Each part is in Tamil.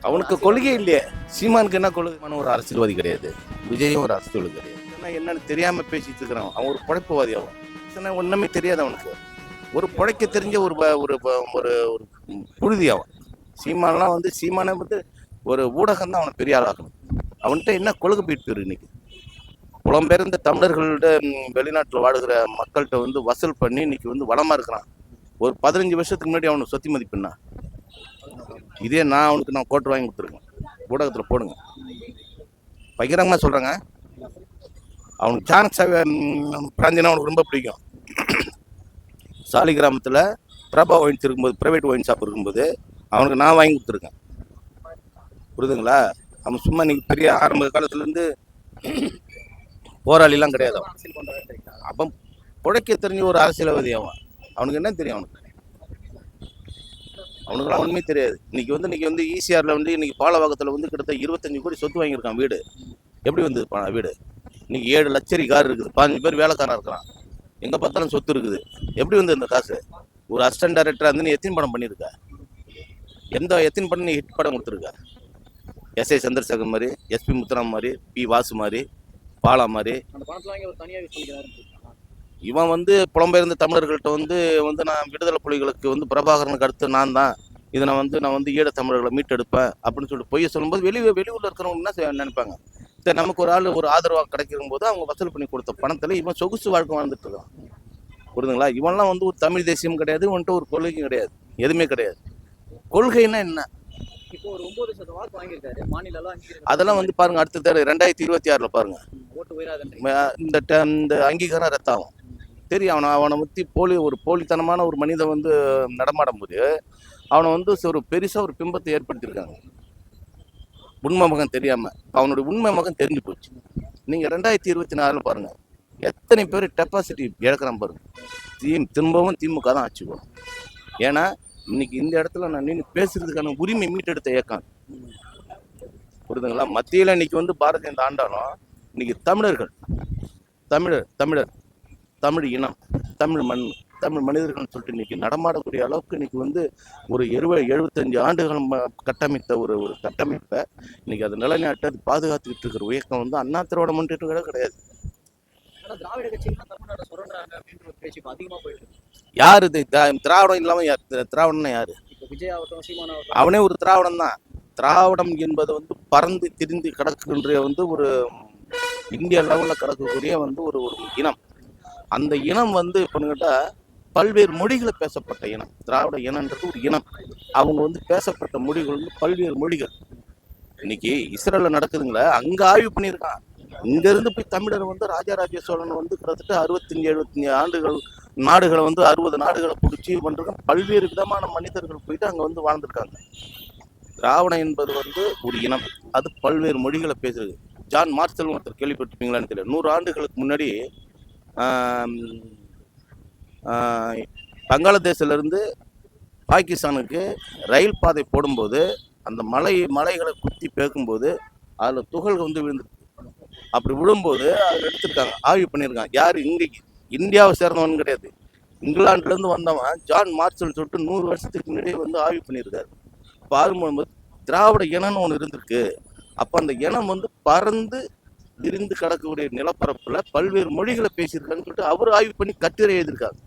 அவனுக்கு கொள்கை இல்லையே. சீமானுக்கு என்ன கொள்கைமான ஒரு அரசியல்வாதி கிடையாது. விஜயும் ஒரு அரசியல்வாதி கிடையாது. என்னன்னு தெரியாம பேசிட்டு இருக்கிறான் அவன் ஒரு பழைப்புவாதி அவன். ஒண்ணுமே தெரியாது அவனுக்கு. ஒரு பழைக்க தெரிஞ்ச ஒரு ஒரு ஒரு ஒரு புழுதி அவன். சீமான்லாம் வந்து சீமானை வந்து ஒரு ஊடகம் தான் அவனை பெரிய ஆளாக்கணும். அவன்கிட்ட என்ன கொள்கை போயிட்டு இன்னைக்கு? புலம்பெயர்ந்த தமிழர்கள்ட்ட ம், வெளிநாட்டுல வாழுகிற மக்கள்கிட்ட வந்து வசூல் பண்ணி இன்னைக்கு வந்து வளமா இருக்கிறான். ஒரு பதினஞ்சு வருஷத்துக்கு முன்னாடி அவனுக்கு சொத்தி மதிப்புன்னா இதே நான் அவனுக்கு நான் கோட்டு வாங்கி கொடுத்துருக்கேன். ஊடகத்தில் போடுங்க. பகிரங்கமாக சொல்கிறேங்க அவனுக்கு சாணக் சாவி பிராஞ்சனா அவனுக்கு ரொம்ப பிடிக்கும். சாலி கிராமத்தில் பிரபா ஒயின்ஸ் இருக்கும்போது ப்ரைவேட் ஒயின் ஷாப் இருக்கும்போது அவனுக்கு நான் வாங்கி கொடுத்துருக்கேன். புரியுதுங்களா? அவன் சும்மா இன்னைக்கு பெரிய ஆரம்ப காலத்துலேருந்து போராளிலாம் கிடையாது அவன். அரசியல் அவன் புழைக்க தெரிஞ்ச ஒரு அரசியல்வாதி அவன். அவனுக்கு என்ன தெரியும் அவனுக்கு? அவனுக்குலாம் ஒன்றுமே தெரியாது. இன்னைக்கு வந்து இன்னைக்கு வந்து ஈசிஆரில் வந்து இன்னைக்கு பாலவாக்கத்துல வந்து கிட்டத்தட்ட இருபத்தஞ்சு கோடி சொத்து வாங்கியிருக்கான் வீடு. எப்படி வந்தது வீடு? இன்னைக்கு ஏழு லட்சரி கார் இருக்குது. பதினஞ்சு பேர் வேலைக்காரன் இருக்கிறான் எங்கே பார்த்தாலும் சொத்து இருக்குது. எப்படி வந்து இந்த காசு? ஒரு அசிஸ்டன்ட் டைரக்டர் வந்து நீ எத்தின் படம் பண்ணியிருக்க? எந்த எத்தின் படம் நீ ஹிட் படம் கொடுத்துருக்க? எஸ்ஐ சந்திரசேகர் மாதிரி எஸ்பி முத்துராம் மாதிரி பி வாசு மாதிரி பாலா மாதிரி. இவன் வந்து புலம்பெயர்ந்த தமிழர்கள்ட்ட வந்து வந்து நான் விடுதலை புலிகளுக்கு வந்து பிரபாகரனுக்கு அடுத்து நான் தான். இதை நான் வந்து நான் வந்து ஈழ தமிழர்களை மீட்டெடுப்பேன் அப்படின்னு சொல்லிட்டு பொய்ய சொல்லும்போது வெளியே வெளியூர்ல இருக்கிறவங்க என்ன செய்ய- நினைப்பாங்க? சரி நமக்கு ஒரு ஆள் ஒரு ஆதரவாக கிடைக்கும் போது அவங்க வசூல் பண்ணி கொடுத்த பணத்துல இவன் சொகுசு வாழ்க்கை வாழ்ந்துட்டு இருக்கான். புரியுதுங்களா? இவன்லாம் வந்து ஒரு தமிழ் தேசியம் கிடையாது இவன்ட்டு ஒரு கொள்கையும் கிடையாது. எதுவுமே கிடையாது. கொள்கைன்னா என்ன? அதெல்லாம் வந்து பாருங்க அடுத்த ரெண்டாயிரத்தி இருபத்தி ஆறுல பாருங்க. இந்த இந்த அங்கீகாரம் ரத்தாகும். தெரியும். அவனை அவனை பற்றி போலி ஒரு போலித்தனமான ஒரு மனிதன் வந்து நடமாடும் போது அவனை வந்து ஒரு பெருசாக ஒரு பிம்பத்தை ஏற்படுத்தியிருக்காங்க. உண்மை மகன் தெரியாமல் அவனுடைய உண்மை மகன் தெரிஞ்சு போச்சு. நீங்கள் ரெண்டாயிரத்தி இருபத்தி நாலுல பாருங்கள் எத்தனை பேர் டெபாசிட்டி இழக்கிறான் பாருங்கள் தீ திரும்பவும் திமுக தான் ஆட்சி ஏன்னா இன்னைக்கு இந்த இடத்துல நான் நின்று பேசுறதுக்கான உரிமை மீட்டெடுத்த இயக்கம் புரிதுங்களா மத்தியில் இன்னைக்கு வந்து பாரதிய இந்த ஆண்டாலும் இன்னைக்கு தமிழர்கள் தமிழர் தமிழர் தமிழ் இனம் தமிழ் மண் தமிழ் மனிதர்கள்னு சொல்லிட்டு இன்னைக்கு நடமாடக்கூடிய அளவுக்கு இன்னைக்கு வந்து ஒரு எழுவ எழுபத்தஞ்சு ஆண்டுகள் கட்டமைத்த ஒரு ஒரு கட்டமைப்பை இன்னைக்கு அதை நிலைநாட்டு அது பாதுகாத்துக்கிட்டு இருக்கிற இயக்கம் வந்து அண்ணா திராவிட முன்னேற்ற கிடையாது யார் இது? திரா- திராவிடம் திரா- திராவிடம்னா யாரு? அவனே ஒரு திராவிடம் தான். திராவிடம் என்பது வந்து பறந்து திரிந்து கிடக்குன்ற வந்து ஒரு இந்திய லெவலில் கிடக்கக்கூடிய வந்து ஒரு ஒரு இனம். அந்த இனம் வந்து இப்போன்னு கேட்டால் பல்வேறு மொழிகளை பேசப்பட்ட இனம். திராவிட இனன்றது ஒரு இனம். அவங்க வந்து பேசப்பட்ட மொழிகள் வந்து பல்வேறு மொழிகள். இன்னைக்கு இஸ்ரேல நடக்குதுங்களா அங்க ஆய்வு பண்ணியிருக்கான். இங்க இருந்து போய் தமிழர் வந்து ராஜாராஜ சோழன் வந்து கிட்டத்தட்ட அறுபத்தஞ்சு எழுபத்தஞ்சு ஆண்டுகள் நாடுகளை வந்து அறுபது நாடுகளை பிடிச்சி பண்ணிருக்கான் பல்வேறு விதமான மனிதர்கள் போயிட்டு அங்க வந்து வாழ்ந்திருக்காங்க. திராவிடம் என்பது வந்து ஒரு இனம். அது பல்வேறு மொழிகளை பேசுறது ஜான் மார்சல் ஒருத்தர் கேள்விப்பட்டிருப்பீங்களான்னு தெரியல. நூறு ஆண்டுகளுக்கு முன்னாடி ஆம், பாகிஸ்தானுக்கு ரயில் பாதை போடும்போது அந்த மலை மலைகளை குத்தி பேக்கும்போது அதில் துகள்கள் வந்து விழுந்து அப்படி விழும்போது அதை எடுத்திருக்காங்க ஆய்வு பண்ணியிருக்காங்க. யார்? இங்கே இந்தியாவை சேர்ந்தவன் கிடையாது. இங்கிலாந்துலேருந்து வந்தவன் ஜான் மார்சல் சொல்லிட்டு நூறு வருஷத்துக்கு முன்னாடியே வந்து ஆய்வு பண்ணியிருக்காரு. பார்க்கும்போது திராவிட இனம்னு ஒன்று இருந்திருக்கு. அப்போ அந்த இனம் வந்து பறந்து விரிந்து கிடக்கக்கூடிய நிலப்பரப்புல பல்வேறு மொழிகளை பேசியிருக்காங்கன்னு சொல்லிட்டு அவர் ஆய்வு பண்ணி கட்டுரை எழுதியிருக்காங்க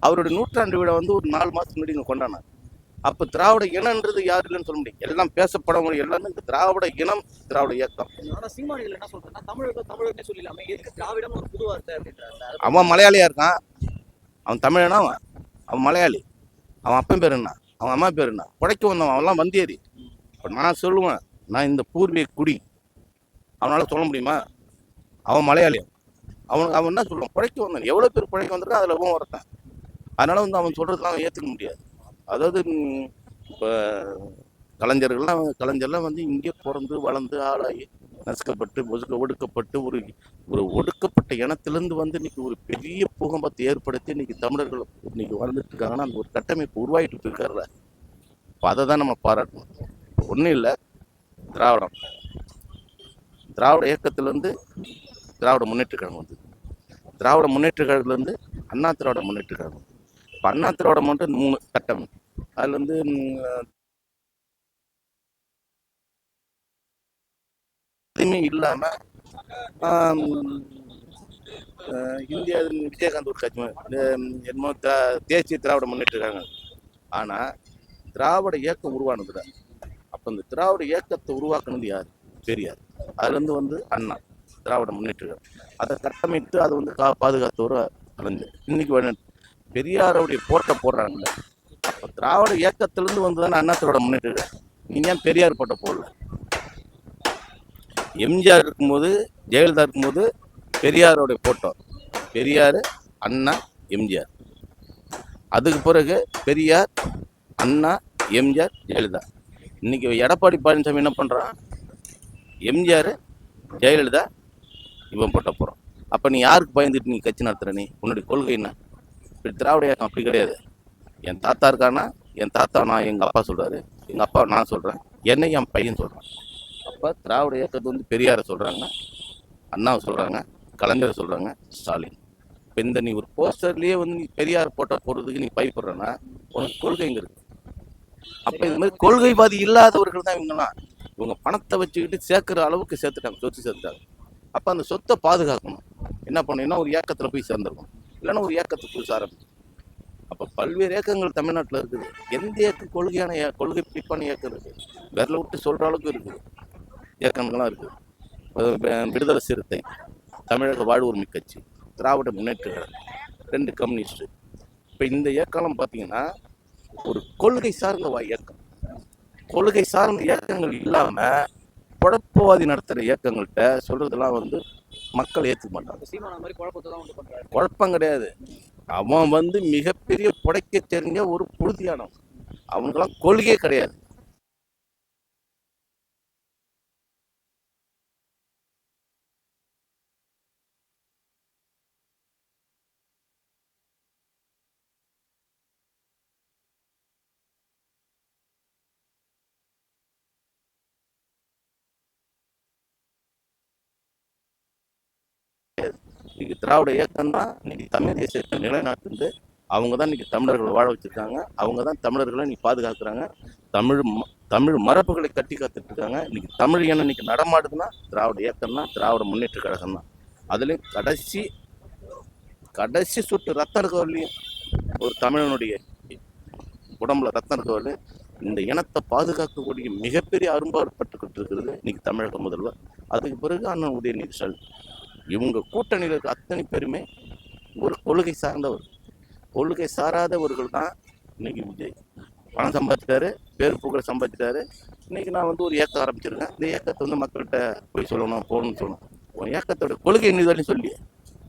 அவருடைய நூற்றாண்டு விழா வந்து ஒரு நாலு மாசத்துக்கு முன்னாடி இங்க கொண்டாடினாங்க அப்ப திராவிட இனம்ன்றது யாரு இல்லைன்னு சொல்ல முடியும். எல்லாம் பேசப்பட முடியும் எல்லாமே இந்த திராவிட இனம் திராவிட இயக்கம். அவன் மலையாளியா இருக்கான். அவன் தமிழனா அவன்? அவன் மலையாளி. அவன் அப்பன் பேர் என்ன? அவன் அம்மா பேர் என்ன? புடைக்க வந்தவன். அவன்லாம் வந்தேரி இப்போ நான் சொல்லுவேன் நான் இந்த பூர்வீக குடி அவனால சொல்ல முடியுமா? அவன் மலையாளி. அவனுக்கு அவன் என்ன சொல்லுவான்? புழைக்க வந்தான் எவ்வளோ பேர் புழைக்க வந்திருக்கான் அதில் அவன் ஒருத்தன். அதனால வந்து அவன் சொல்றதுலாம் அவன் ஏற்றுக்க முடியாது. அதாவது இப்போ கலைஞர்கள்லாம் கலைஞர்லாம் வந்து இங்கே பிறந்து வளர்ந்து ஆளாகி நசுக்கப்பட்டு ஒதுக்க ஒடுக்கப்பட்டு ஒரு ஒரு ஒடுக்கப்பட்ட இனத்திலிருந்து வந்து இன்னைக்கு ஒரு பெரிய பூகம்பத்தை ஏற்படுத்தி இன்னைக்கு தமிழர்கள் இன்னைக்கு வாழ்ந்துட்டு இருக்காங்கன்னா அந்த ஒரு கட்டமைப்பு உருவாகிட்டு இருக்காருல்ல இப்போ அதை தான் நம்ம பாராட்டணும். ஒன்றும் இல்லை. திராவிடம். திராவிட இயக்கத்திலேருந்து திராவிட முன்னேற்ற கழகம் வந்தது. திராவிட முன்னேற்ற கழகத்துலேருந்து அண்ணா திராவிட முன்னேற்ற கழகம் இப்போ அண்ணா திராவிட மட்டும் மூணு சட்டம் அதில் வந்து எதுவுமே இல்லாமல் இந்தியாவின் விஜயகாந்த் ஒரு கட்சி என்னமோ த தேசிய திராவிட முன்னேற்ற கழகம். ஆனால் திராவிட இயக்கம் உருவானது உருவானதில்லை அப்போ இந்த திராவிட இயக்கத்தை உருவாக்குனது யார்? பெரியார் அதுல இருந்து வந்து அண்ணா திராவிட முன்னேற்றம் அதை கட்டமைத்து அதை வந்து கா பாதுகாத்தவர் கலைஞர் இன்னைக்கு வேணும் பெரியாருடைய போட்டை போடுறாங்கல்ல. அப்போ திராவிட இயக்கத்திலேருந்து வந்து தானே அண்ணா திராவிட முன்னேற்ற நீங்க ஏன் பெரியார் போட்ட போடல? எம்ஜிஆர் இருக்கும்போது ஜெயலலிதா இருக்கும்போது பெரியாரோட போட்டோ பெரியார் அண்ணா எம்ஜிஆர். அதுக்கு பிறகு பெரியார் அண்ணா எம்ஜிஆர் ஜெயலலிதா. இன்னைக்கு எடப்பாடி பழனிசாமி என்ன பண்றான்? எம்ஜிஆர் ஜெயலலிதா இவன் போட்ட போகிறோம் அப்போ நீ யாருக்கு பயந்துட்டு நீ கட்சி நடத்துகிற நீ? உன்னுடைய கொள்கை என்ன? இப்படி திராவிட இயக்கம் அப்படி கிடையாது. என் தாத்தா இருக்கானா என் தாத்தா நான் எங்கள் அப்பா சொல்கிறாரு எங்கள் அப்பா நான் சொல்கிறேன் என்னை என் பையன் சொல்கிறான் அப்போ திராவிட இயக்கத்தை வந்து பெரியாரை சொல்கிறாங்க அண்ணாவை சொல்கிறாங்க கலைஞரை சொல்கிறாங்க ஸ்டாலின். இப்போ இந்த நீ ஒரு போஸ்டர்லேயே வந்து நீ பெரியார் போட்ட போடுறதுக்கு நீ பயப்படுறேன்னா உனக்கு கொள்கை இங்கே இருக்கு? அப்போ இந்த மாதிரி கொள்கைவாதி இல்லாதவர்கள் தான் இவங்கலாம் இவங்க பணத்தை வச்சுக்கிட்டு சேர்க்குற அளவுக்கு சேர்த்துட்டாங்க சொத்து சேர்த்துட்டாங்க. அப்போ அந்த சொத்தை பாதுகாக்கணும். என்ன பண்ணணும்னா ஒரு ஏக்கத்தில் போய் சேர்ந்துருக்கணும். இல்லைன்னா ஒரு இயக்கத்துக்குள் ஆரம்பிக்கும். அப்போ பல்வேறு இயக்கங்கள் தமிழ்நாட்டில் இருக்குது. எந்த இயக்க கொள்கையான ஏ கொள்கை பிடிப்பான இயக்கம் இருக்குது விரல விட்டு சொல்கிற அளவுக்கு இருக்குது. இயக்கங்கள்லாம் இருக்குது விடுதலை சிறுத்தை தமிழக வாழ்வுரிமை கட்சி திராவிட முன்னேற்ற ரெண்டு கம்யூனிஸ்ட்டு. இப்போ இந்த இயக்கம்லாம் பார்த்தீங்கன்னா ஒரு கொள்கை சார்ந்த வா- இயக்கம். கொள்கை சார்ந்த இயக்கங்கள் இல்லாம குழப்பவாதி நடத்துற இயக்கங்கள்கிட்ட சொல்றதெல்லாம் வந்து மக்கள் ஏத்துக்க மாட்டாங்க. குழப்பம் கிடையாது. அவன் வந்து மிகப்பெரிய புடைக்க தெரிஞ்ச ஒரு புழுதியானவன். அவனுக்கெல்லாம் கொள்கையே கிடையாது. இன்னைக்கு திராவிட இயக்கம் தான் இன்னைக்கு தமிழ் தேசியத்தை நிலைநாட்டுந்து அவங்க தான் இன்னைக்கு தமிழர்களை வாழ வச்சிருக்காங்க. அவங்க தான் தமிழர்களை இன்னைக்கு பாதுகாக்கிறாங்க. தமிழ் ம- தமிழ் மரபுகளை கட்டி காத்துட்டு இருக்காங்க. இன்னைக்கு தமிழ் என்ன இன்னைக்கு நடமாடுதுன்னா திராவிட இயக்கம் தான் திராவிட முன்னேற்ற கழகம் தான். அதுலேயும் கடைசி கடைசி சுட்டு ரத்தம் இருக்க ஒரு தமிழனுடைய உடம்புல ரத்தம் இருக்க இந்த இனத்தை பாதுகாக்கக்கூடிய மிகப்பெரிய அரும்பாடுபட்டுக்கிட்டு இருக்கிறது இன்னைக்கு தமிழக முதல்வர். அதுக்கு பிறகு அண்ணன் உதயநிதி ஸ்டாலின். இவங்க கூட்டணியில் இருக்க அத்தனை பேருமே ஒரு கொள்கை சார்ந்தவர். கொள்கை சாராதவர்கள் தான் இன்னைக்கு விஜய். பணம் சம்பாதிச்சிட்டாரு பேர் புகழ் சம்பாதிச்சிட்டாரு. இன்னைக்கு நான் வந்து ஒரு இயக்கம் ஆரம்பிச்சிருக்கேன். இந்த இயக்கத்தை வந்து மக்கள்கிட்ட போய் சொல்லணும் போகணும்னு சொல்லணும். ஏக்கத்தோட இயக்கத்தோட கொள்கை என்ன சொல்லி